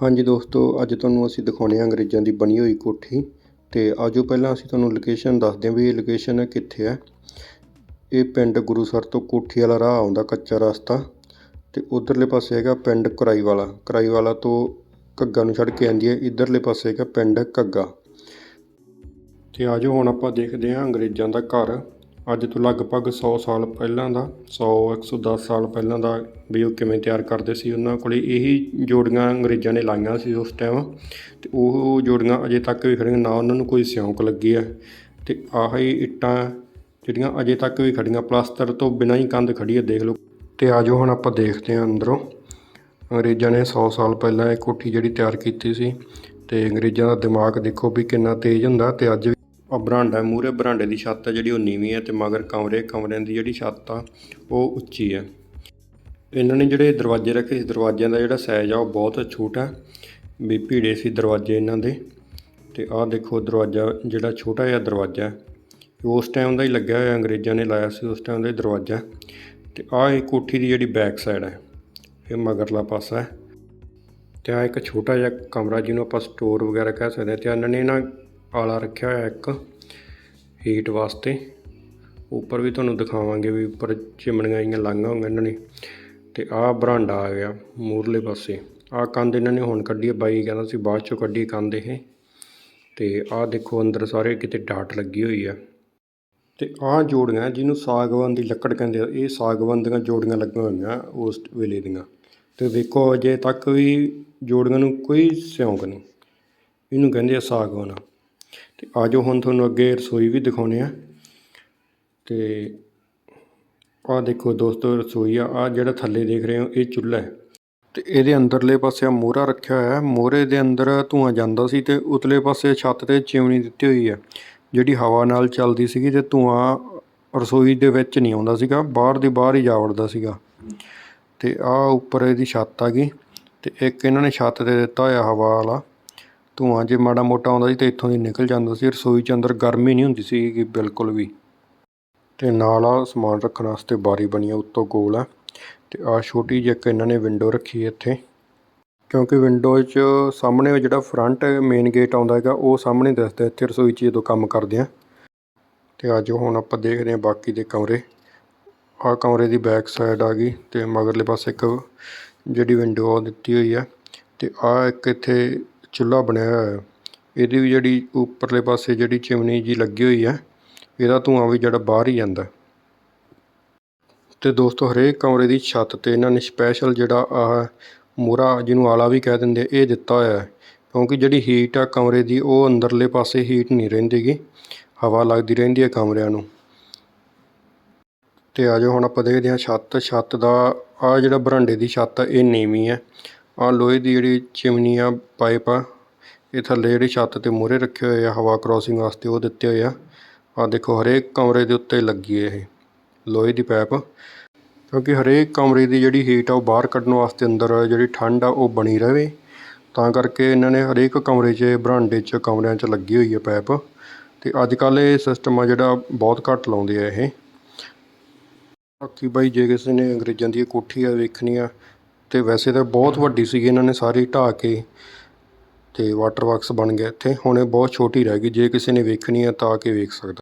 ਹਾਂਜੀ ਦੋਸਤੋ, ਅੱਜ ਤੁਹਾਨੂੰ ਅਸੀਂ ਦਿਖਾਉਣੇ ਹਾਂ ਅੰਗਰੇਜ਼ਾਂ ਦੀ ਬਣੀ ਹੋਈ ਕੋਠੀ। ਤੇ ਆਜੋ ਪਹਿਲਾਂ ਅਸੀਂ ਤੁਹਾਨੂੰ ਲੋਕੇਸ਼ਨ ਦੱਸਦੇ ਹਾਂ ਵੀ ਇਹ ਲੋਕੇਸ਼ਨ ਕਿੱਥੇ ਹੈ ਇਹ ਪਿੰਡ ਗੁਰੂਸਰ ਤੋਂ ਕੋਠੀ ਵਾਲਾ ਰਾਹ ਆਉਂਦਾ, ਕੱਚਾ ਰਸਤਾ। ਤੇ ਉਧਰਲੇ ਪਾਸੇ ਹੈਗਾ ਪਿੰਡ ਕੁਰਾਈ ਵਾਲਾ ਕੁਰਾਈ ਵਾਲਾ ਤੋਂ ਘੱਗਾ ਨੂੰ ਛੱਡ ਕੇ ਆਉਂਦੀ ਹੈ। ਇਧਰਲੇ ਪਾਸੇ ਹੈਗਾ ਪਿੰਡ ਘੱਗਾ। ਤੇ ਆਜੋ ਹੁਣ ਆਪਾਂ ਦੇਖਦੇ ਹਾਂ ਅੰਗਰੇਜ਼ਾਂ ਦਾ ਘਰ। ਅੱਜ ਤੋਂ ਲਗਭਗ 100 ਸਾਲ ਪਹਿਲਾਂ ਦਾ 100 110 ਸਾਲ ਪਹਿਲਾਂ ਦਾ ਵੀ ਉਹ ਕਿਵੇਂ ਤਿਆਰ ਕਰਦੇ ਸੀ, ਉਹਨਾਂ ਕੋਲੇ ਇਹੀ ਜੋੜੀਆਂ ਅੰਗਰੇਜ਼ਾਂ ਨੇ ਲਾਈਆਂ ਸੀ ਉਸ ਟਾਈਮ ਤੇ ਉਹ ਜੋੜੀਆਂ ਅਜੇ ਤੱਕ ਵੀ ਖੜੀਆਂ ਨਾ ਉਹਨਾਂ ਨੂੰ ਕੋਈ ਸਿਉਂਕ ਲੱਗੀ ਹੈ ਤੇ ਆਹੀ ਇੱਟਾਂ ਜਿਹੜੀਆਂ ਅਜੇ ਤੱਕ ਵੀ ਖੜੀਆਂ ਪਲਾਸਟਰ ਤੋਂ ਬਿਨਾਂ ਹੀ ਕੰਧ ਖੜੀ ਹੈ ਦੇਖ ਲਓ। ਤੇ ਆਜੋ ਹੁਣ ਆਪਾਂ ਦੇਖਦੇ ਹਾਂ ਅੰਦਰੋਂ। ਅੰਗਰੇਜ਼ਾਂ ਨੇ 100 ਸਾਲ ਪਹਿਲਾਂ ਇਹ ਕੋਠੀ ਜਿਹੜੀ ਤਿਆਰ ਕੀਤੀ ਸੀ, ਤੇ ਅੰਗਰੇਜ਼ਾਂ ਦਾ ਦਿਮਾਗ ਦੇਖੋ ਵੀ ਕਿੰਨਾ ਤੇਜ਼ ਹੁੰਦਾ, ਤੇ ਅੱਜ ਵੀ ਆ ਬਰਾਂਡਾ ਮੂਰੇ ਬਰਾਂਡੇ ਦੀ ਛੱਤ ਆ ਜਿਹੜੀ ਉਹ ਨੀਵੀਂ ਹੈ ਤੇ ਮਗਰ ਕਮਰੇ, ਕਮਰਿਆਂ ਦੀ ਜਿਹੜੀ ਛੱਤ ਆ, ਉਹ ਉੱਚੀ ਹੈ। ਇਹਨਾਂ ਨੇ ਜਿਹੜੇ ਦਰਵਾਜ਼ੇ ਰੱਖੇ ਸੀ, ਦਰਵਾਜ਼ਿਆਂ ਦਾ ਜਿਹੜਾ ਸਾਈਜ਼ ਆ ਉਹ ਬਹੁਤ ਛੋਟਾ ਵੀ ਭੀੜੇ ਸੀ ਦਰਵਾਜ਼ੇ ਇਹਨਾਂ ਦੇ। ਤੇ ਆਹ ਦੇਖੋ ਦਰਵਾਜ਼ਾ ਜਿਹੜਾ ਛੋਟਾ ਜਿਹਾ ਦਰਵਾਜ਼ਾ ਹੈ। ਉਸ ਟਾਈਮ ਦਾ ਹੀ ਲੱਗਿਆ ਹੋਇਆ, ਅੰਗਰੇਜ਼ਾਂ ਨੇ ਲਾਇਆ ਸੀ ਉਸ ਟਾਈਮ ਦਾ ਹੀ ਦਰਵਾਜ਼ਾ। ਤੇ ਆਹ ਇਹ ਕੋਠੀ ਦੀ ਜਿਹੜੀ ਬੈਕ ਸਾਈਡ ਹੈ, ਇਹ ਮਗਰਲਾ ਪਾਸਾ ਹੈ। ਤੇ ਆ ਇੱਕ ਛੋਟਾ ਜਿਹਾ ਕਮਰਾ ਜਿਹਨੂੰ ਆਪਾਂ ਸਟੋਰ ਵਗੈਰਾ ਕਹਿ ਸਕਦੇ ਹਾਂ। ਤੇ ਇਹਨਾਂ ਨੇ ਨਾ ਆਲਾ ਰੱਖਿਆ ਹੋਇਆ ਇੱਕ ਹੀਟ ਵਾਸਤੇ। ਉੱਪਰ ਵੀ ਤੁਹਾਨੂੰ ਦਿਖਾਵਾਂਗੇ ਵੀ ਉੱਪਰ ਚਿਮਣੀਆਂ ਜਿਹੀਆਂ ਲਾਈਆਂ ਹੋਈਆਂ ਇਹਨਾਂ ਨੇ ਤੇ ਆਹ ਬਰਾਂਡਾ ਆ ਗਿਆ ਮੂਰਲੇ ਪਾਸੇ। ਆਹ ਕੰਧ ਇਹਨਾਂ ਨੇ ਹੁਣ ਕੱਢੀ ਬਾਈ ਕਹਿੰਦਾ ਸੀ ਬਾਅਦ ਚੋਂ ਕੱਢੀ ਕੰਧ ਇਹ। ਤੇ ਆਹ ਦੇਖੋ ਅੰਦਰ ਸਾਰੇ ਕਿਤੇ ਡਾਟ ਲੱਗੀ ਹੋਈ ਆ। ਤੇ ਆਹ ਜੋੜੀਆਂ ਜਿਹਨੂੰ ਸਾਗਵਾਨ ਦੀ ਲੱਕੜ ਕਹਿੰਦੇ ਆ, ਇਹ ਸਾਗਵਾਨ ਦੀਆਂ ਜੋੜੀਆਂ ਲੱਗੀਆਂ ਹੋਈਆਂ ਉਸ ਵੇਲੇ ਦੀਆਂ। ਤੇ ਵੇਖੋ ਅਜੇ ਤੱਕ ਵੀ ਜੋੜੀਆਂ ਨੂੰ ਕੋਈ ਸਿਉਂਕ ਨਹੀਂ। ਇਹਨੂੰ ਕਹਿੰਦੇ ਆ ਸਾਗਵਾਨ। ਅਤੇ ਆ ਜਾਓ ਹੁਣ ਤੁਹਾਨੂੰ ਅੱਗੇ ਰਸੋਈ ਵੀ ਦਿਖਾਉਣੇ ਆ। ਅਤੇ ਆਹ ਦੇਖੋ ਦੋਸਤੋ, ਰਸੋਈ ਆ, ਆਹ ਜਿਹੜਾ ਥੱਲੇ ਦੇਖ ਰਹੇ ਹੋ, ਇਹ ਚੁੱਲ੍ਹਾ ਹੈ। ਤੇ ਇਹਦੇ ਅੰਦਰਲੇ ਪਾਸੇ ਆ ਮੋਹਰਾ ਰੱਖਿਆ ਹੋਇਆ ਹੈ। ਮੋਹਰੇ ਦੇ ਅੰਦਰ ਧੂੰਆਂ ਜਾਂਦਾ ਸੀ ਤੇ ਉਤਲੇ ਪਾਸੇ ਛੱਤ ਤੇ ਚਿਮਨੀ ਦਿੱਤੀ ਹੋਈ ਹੈ, ਜਿਹੜੀ ਹਵਾ ਨਾਲ ਚੱਲਦੀ ਸੀਗੀ ਤੇ ਧੂੰਆਂ ਰਸੋਈ ਦੇ ਵਿੱਚ ਨਹੀਂ ਆਉਂਦਾ ਸੀਗਾ, ਬਾਹਰ ਦੀ ਬਾਹਰ ਹੀ ਜਾ ਵੜਦਾ ਸੀਗਾ। ਤੇ ਆਹ ਉੱਪਰ ਇਹਦੀ ਛੱਤ ਆ ਗਈ ਤੇ ਇੱਕ ਇਹਨਾਂ ਨੇ ਛੱਤ ਤੇ ਦਿੱਤਾ ਹੋਇਆ ਹਵਾ ਵਾਲਾ। ਧੂੰਆਂ ਜੇ ਮਾੜਾ ਮੋਟਾ ਆਉਂਦਾ ਸੀ ਤੇ ਇੱਥੋਂ ਦੀ ਨਿਕਲ ਜਾਂਦਾ ਸੀ। ਰਸੋਈ 'ਚ ਅੰਦਰ ਗਰਮੀ ਨਹੀਂ ਹੁੰਦੀ ਸੀ ਬਿਲਕੁਲ ਵੀ। ਤੇ ਨਾਲ ਆ ਸਮਾਨ ਰੱਖਣ ਵਾਸਤੇ ਬਾਰੀ ਬਣੀ ਆ ਉੱਤੋਂ ਗੋਲ ਆ। ਤੇ ਆ ਛੋਟੀ ਜਿਹੀ ਇੱਕ ਇਹਨਾਂ ਨੇ ਵਿੰਡੋ ਰੱਖੀ ਹੈ ਇੱਥੇ। ਕਿਉਂਕਿ ਵਿੰਡੋ 'ਚ ਸਾਹਮਣੇ ਜਿਹੜਾ ਫਰੰਟ ਮੇਨ ਗੇਟ ਆਉਂਦਾ ਹੈਗਾ, ਉਹ ਸਾਹਮਣੇ ਦਿਸਦਾ ਇੱਥੇ ਰਸੋਈ 'ਚ ਜਦੋਂ ਕੰਮ ਕਰਦੇ ਆ। ਤੇ ਅੱਜ ਹੁਣ ਆਪਾਂ ਦੇਖਦੇ ਹਾਂ ਬਾਕੀ ਦੇ ਕਮਰੇ। ਆਹ ਕਮਰੇ ਦੀ ਬੈਕ ਸਾਈਡ ਆ ਗਈ ਤੇ ਮਗਰਲੇ ਪਾਸੇ ਇੱਕ ਜਿਹੜੀ ਵਿੰਡੋ ਆ ਦਿੱਤੀ ਹੋਈ ਆ। ਤੇ ਆ ਇੱਕ ਇੱਥੇ ਚੁੱਲ੍ਹਾ ਬਣਿਆ ਹੋਇਆ ਹੈ। ਇਹਦੀ ਵੀ ਜਿਹੜੀ ਉੱਪਰਲੇ ਪਾਸੇ ਜਿਹੜੀ ਚਿਮਨੀ ਜੀ ਲੱਗੀ ਹੋਈ ਹੈ, ਇਹਦਾ ਧੂੰਆਂ ਵੀ ਜਿਹੜਾ ਬਾਹਰ ਹੀ ਜਾਂਦਾ ਤੇ ਦੋਸਤੋ, ਹਰੇਕ ਕਮਰੇ ਦੀ ਛੱਤ ਤੇ ਇਹਨਾਂ ਨੇ ਸਪੈਸ਼ਲ ਜਿਹੜਾ ਆਹ ਮੂਹਰਾ ਜਿਹਨੂੰ ਆਲਾ ਵੀ ਕਹਿ ਦਿੰਦੇ, ਇਹ ਦਿੱਤਾ ਹੋਇਆ ਹੈ। ਕਿਉਂਕਿ ਜਿਹੜੀ ਹੀਟ ਆ ਕਮਰੇ ਦੀ, ਉਹ ਅੰਦਰਲੇ ਪਾਸੇ ਹੀਟ ਨਹੀਂ ਰਹਿੰਦੀਗੀ। ਹਵਾ ਲੱਗਦੀ ਰਹਿੰਦੀ ਹੈ ਕਮਰਿਆਂ ਨੂੰ। ਤੇ ਆਜੋ ਹੁਣ ਆਪਾਂ ਦੇਖਦੇ ਹਾਂ ਛੱਤ। ਛੱਤ ਦਾ ਆ ਜਿਹੜਾ ਬਰਾਂਡੇ ਦੀ ਛੱਤ ਆ, ਇਹ ਨੀਵੀਂ ਹੈ। ਆਹ ਲੋਹੇ ਦੀ ਜਿਹੜੀ ਚਿਮਨੀ ਆ, ਪਾਈਪ ਆ, ਇਹ ਥੱਲੇ ਜਿਹੜੀ ਛੱਤ ਤੇ ਮੂਹਰੇ ਰੱਖੇ ਹੋਏ ਆ, ਹਵਾ ਕ੍ਰਾਸਿੰਗ ਵਾਸਤੇ ਉਹ ਦਿੱਤੇ ਹੋਏ ਆ। ਆ ਦੇਖੋ ਹਰੇਕ ਕਮਰੇ ਦੇ ਉੱਤੇ ਲੱਗੀ ਹੈ ਇਹ ਲੋਹੇ ਦੀ ਪਾਈਪ। ਕਿਉਂਕਿ ਹਰੇਕ ਕਮਰੇ ਦੀ ਜਿਹੜੀ ਹੀਟ ਆ ਉਹ ਬਾਹਰ ਕੱਢਣ ਵਾਸਤੇ ਅੰਦਰ ਜਿਹੜੀ ਠੰਡ ਆ ਉਹ ਬਣੀ ਰਹੇ ਤਾਂ ਕਰਕੇ ਇਹਨਾਂ ਨੇ ਹਰੇਕ ਕਮਰੇ 'ਚ, ਬਰਾਂਡੇ 'ਚ, ਕਮਰਿਆਂ 'ਚ ਲੱਗੀ ਹੋਈ ਹੈ ਪਾਈਪ। ਤੇ ਅੱਜ ਕੱਲ੍ਹ ਇਹ ਸਿਸਟਮ ਆ ਜਿਹੜਾ ਬਹੁਤ ਘੱਟ ਲਾਉਂਦੇ ਆ ਇਹ। ਬਾਕੀ ਬਾਈ ਜੇ ਕਿਸੇ ਨੇ ਅੰਗਰੇਜ਼ਾਂ ਦੀ ਕੋਠੀ ਆ ਵੇਖਣੀ ਆ ਅਤੇ ਵੈਸੇ ਤਾਂ ਬਹੁਤ ਵੱਡੀ ਸੀਗੀ, ਇਹਨਾਂ ਨੇ ਸਾਰੀ ਢਾਹ ਕੇ ਅਤੇ ਵਾਟਰ ਵਰਕਸ ਬਣ ਗਿਆ ਇੱਥੇ। ਹੁਣ ਇਹ ਬਹੁਤ ਛੋਟੀ ਰਹਿ ਗਈ, ਜੇ ਕਿਸੇ ਨੇ ਵੇਖਣੀ ਹੈ ਤਾਂ ਆ ਕੇ ਵੇਖ ਸਕਦਾ।